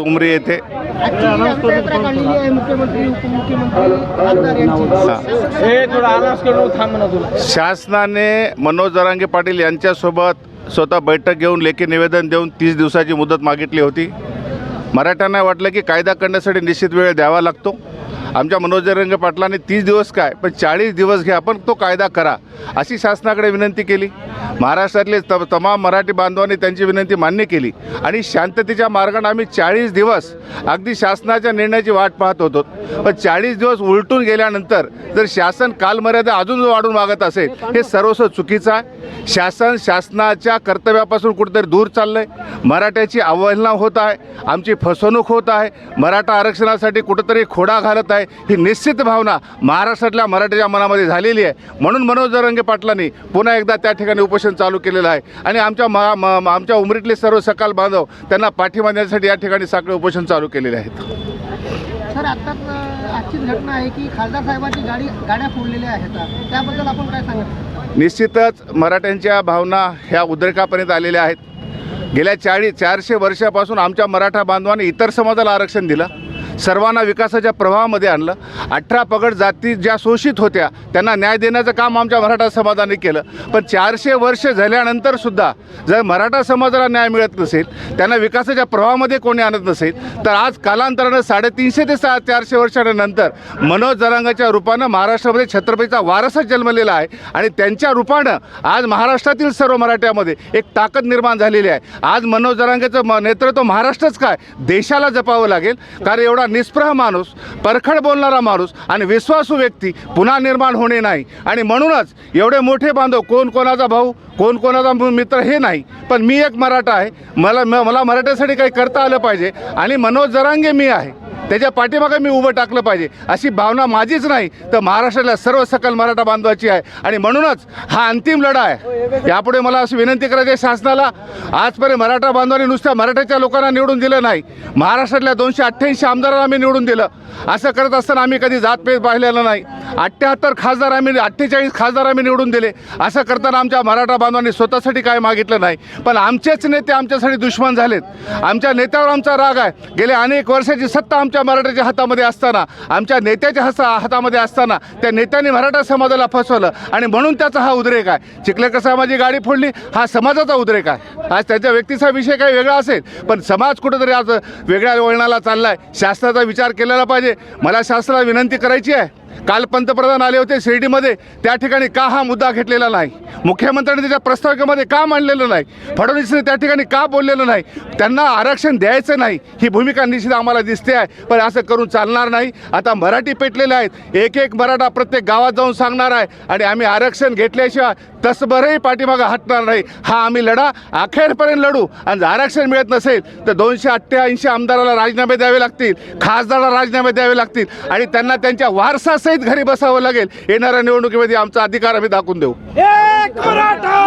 उमरी येथे. हे. शासनाने मनोज जरांगे पाटील यांच्यासोबत स्वतः बैठक घेऊन लेखी निवेदन देऊन तीस दिवसाची मुदत मागितली होती. मराठ्यांना वाटलं की कायदा करण्यासाठी निश्चित वेळ द्यावा लागतो. आमच्या मनोज जरांगे पाटलांनी तीस दिवस काय पण चाळीस दिवस घ्या पण तो कायदा करा. अशी शासनाकडे विनंती केली. महाराष्ट्रातले त तमाम मराठी बांधवांनी त्यांची विनंती मान्य केली. आणि शांततेच्या मार्गाने आम्ही चाळीस दिवस अगदी शासनाच्या निर्णयाची वाट पाहत होतो. पण चाळीस दिवस उलटून गेल्यानंतर जर शासन कालमर्यादा अजून वाढून मागत असेल हे सर्वस्व चुकीचं आहे. शासन शासनाच्या कर्तव्यापासून कुठेतरी दूर चाललं आहे मराठ्याची अवहेलना होत आहे. आमची फसवणूक होत आहे. मराठा आरक्षणासाठी कुठंतरी खोडा घालत आहे. ही निश्चित भावना महाराष्ट्रातल्या मराठ्याच्या मनामध्ये झालेली आहे. म्हणून मनोज जरंगे पाटलांनी पुन्हा एकदा त्या ठिकाणी उपोषण चालू केलेलं आहे. आणि आमच्या मा आमच्या उमरीतले सर्व सकाल बांधव त्यांना पाठिंबा देण्यासाठी या ठिकाणी साखळे उपोषण चालू केलेले आहेत. सर आत्ताच अं, आजचीच घटना आहे की खासदार साहेबांची गाडी गाड्या फोडलेल्या आहेत. त्याबद्दल आपण काय सांगत निश्चितच मराठ्यांच्या भावना ह्या उद्रेकापर्यंत आलेल्या आहेत. गेल्या चाळीस चारशे वर्षापासून आमच्या मराठा बांधवांनी इतर समाजाला आरक्षण दिलं. सर्वांना विकासाच्या प्रवाहामध्ये आणलं. अठरा पगड जाती ज्या शोषित होत्या त्यांना न्याय देण्याचं काम आमच्या मराठा समाजाने केलं. पण चारशे वर्ष झाल्यानंतर सुद्धा जर मराठा समाजाला न्याय मिळत नसेल त्यांना विकासाच्या प्रवाहामध्ये कोणी आणत नसेल तर आज कालांतरानं साडेतीनशे ते सहा चारशे वर्षानंतर मनोज जरांगाच्या रूपानं महाराष्ट्रामध्ये छत्रपतीचा वारसच जन्मलेला आहे आणि त्यांच्या रूपानं आज महाराष्ट्रातील सर्व मराठ्यामध्ये एक ताकद निर्माण झालेली आहे. आज मनोज जरांगेचं म नेतृत्व महाराष्ट्रच काय? देशाला जपावं लागेल. कारण एवढा निष्प्रह माणूस परखड बोलणारा माणूस आणि विश्वासू व्यक्ती पुन्हा निर्माण होणे नाही. आणि म्हणूनच एवढे मोठे बांधव कोण कोणाचा भाऊ कोण कोणाचा मित्र हे नाही. पण मी एक मराठा आहे. मला म- मला मराठ्यासाठी काही करता आलं पाहिजे. आणि मनोज जरांगे मी आहे. त्याच्या पाठीमागे मी उभं टाकलं पाहिजे. अशी भावना माझीच नाही. तर महाराष्ट्रातल्या सर्व सकल मराठा बांधवाची आहे. आणि म्हणूनच हा अंतिम लढा आहे. यापुढे मला अशी विनंती करायची आहे शासनाला आजपर्यंत मराठा बांधवांनी नुसत्या मराठ्याच्या लोकांना निवडून दिलं नाही. महाराष्ट्रातल्या दोनशे अठ्ठ्याऐंशी आमदारांना आम्ही निवडून दिलं. असं करत असताना आम्ही कधी जातभेद पाहिलेला नाही. अठ्ठ्याहत्तर खासदार आम्ही अठ्ठेचाळीस खासदार आम्ही निवडून दिले. असं करताना आमच्या मराठा बांधवांनी स्वतःसाठी काय मागितलं नाही. पण आमचेच नेते आमच्यासाठी दुश्मन झालेत. आमच्या नेत्यावर आमचा राग आहे. गेल्या अनेक वर्षाची सत्ता आमच्या मराठ्याच्या हातामध्ये असताना आमच्या नेत्याच्या हसा हातामध्ये असताना त्या नेत्याने मराठा समाजाला फसवलं. आणि म्हणून त्याचा हा उद्रेक आहे. चिखलेकर साहेबांची गाडी फोडली हा समाजाचा उद्रेक आहे. आज त्याच्या व्यक्तीचा विषय काही वेगळा असेल पण समाज कुठंतरी आज वेगळ्या वळणाला चालला आहे शासनाचा विचार केलेला पाहिजे. मला शासनाला विनंती करायची आहे. काल पंतप्रधान आले होते शिर्डीमध्ये. त्या ठिकाणी का हा मुद्दा घेतलेला नाही? मुख्यमंत्र्यांनी त्याच्या प्रस्ताविकेमध्ये का मांडलेलं नाही. फडणवीसने त्या ठिकाणी का बोललेलं नाही? त्यांना आरक्षण द्यायचं नाही. ही भूमिका निश्चित आम्हाला दिसते आहे. पण असं करून चालणार नाही. आता मराठी पेटलेले आहेत. एक एक मराठा प्रत्येक गावात जाऊन सांगणार आहे. आणि आम्ही आरक्षण घेतल्याशिवाय तसभरही पाठीमागं हटणार नाही. हा आम्ही लढा अखेरपर्यंत लढू. आणि जर आरक्षण मिळत नसेल तर दोनशे अठ्ठ्याऐंशी आमदाराला राजीनामे द्यावे लागतील. खासदाराला राजीनामे द्यावे लागतील. आणि त्यांना त्यांच्या सहित घरी बसावं लागेल. येणाऱ्या निवडणुकीमध्ये आमचा अधिकार आम्ही दाखवून देऊ. एक मराठा!